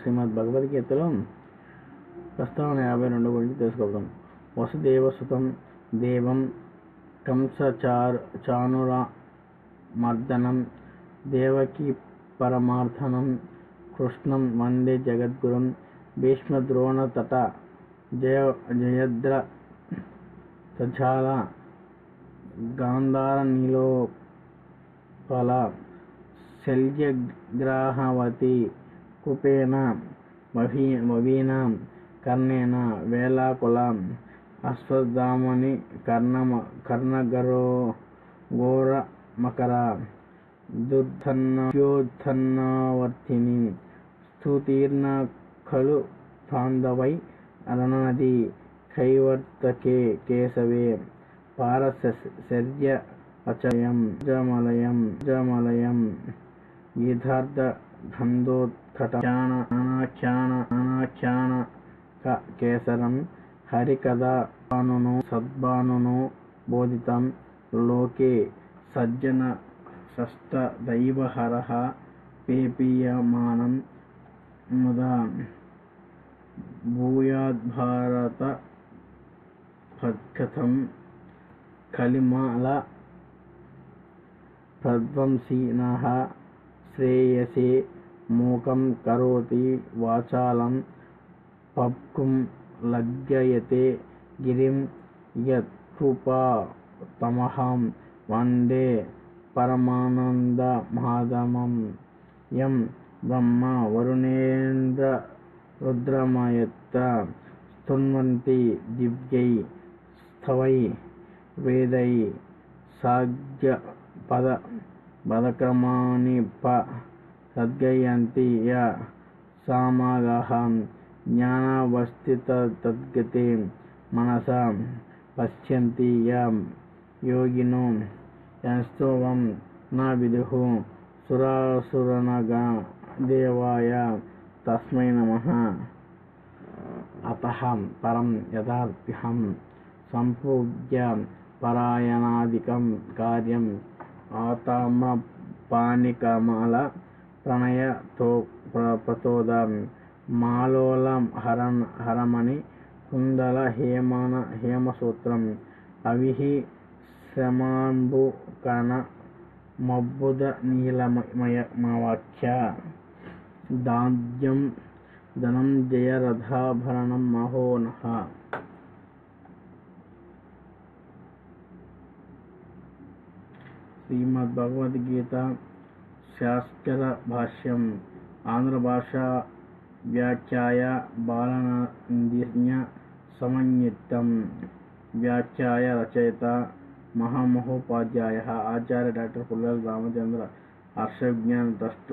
శ్రీమద్ భగవద్గీతలో ప్రస్తావన యాభై రెండు గురించి తెలుసుకోవడం వసుదేవసుతం దేవం కంసచార్ చానుర మర్దనం దేవకి పరమార్థనం కృష్ణం వందే భీష్మ భీష్మద్రోణ తట జయ జయద్ర తజాల గాంధార నీలోపల శల్యగ్రాహవతి కుపేన మహీ మవీనాం కర్ణేన వేలాకులాం అశ్వత్థామని కర్ణమ కర్ణగరో ఘోర మకర దుర్ధన్నోద్ధన్నావర్తిని స్తుతీర్ణ ఖలు బాంధవై అరుణనది కైవర్తకే కేశవే పారశర్య అచయం జమలయం జమలయం యథార్థ గంధోత్కట క కేసరం హరికథా బానును బోధితం లోకే సజ్జన షష్ట దైవహర పేపీయమానం ముదా భూయాద్భారత పద్కథం కలిమాల ప్రధ్వంసినః శ్రేయసే మూకం కరోతి వాచాలం పబ్కుం లగ్యయతే గిరిం యత్కృపాతమహం వందే పరమానందమాధవం యం బ్రహ్మ వరుణేంద్ర రుద్రమయత్త స్తున్వంతి దివ్యై స్థవై వేదై पदक्रमाणि सद्गयन्ति य सामागाह ज्ञानावस्थिततद्गतिं मनसा पश्यन्ति य योगिनो यस्त्वं न विदुः सुरासुरनगादेवाय तस्मै नमः। अतः परं यथाभ्यं सम्पूज्य परायणादिकं कार्यं ఆతమ పాణికమల ప్రణయతో ప్ర ఆతామ్రపాణికమల ప్రణయ తో ప్రతోద హరన్ హరమణి కుందల హేమన హేమసూత్రం అవిహి శ్రమాంబు కణ మబ్బుద నీలమయమవాఖ్య దాద్యం ధనం జయరథాభరణం మహోనః శ్రీమద్ భగవద్గీత శాస్త్ర భాష్యం ఆంధ్ర భాష వ్యాఖ్యాయ బాలనందిజ్ఞ సమన్వితం వ్యాఖ్యాయ రచయిత మహామహోపాధ్యాయ ఆచార్య డాక్టర్ పుల్లల రామచంద్ర హర్ష విజ్ఞాన ట్రస్ట్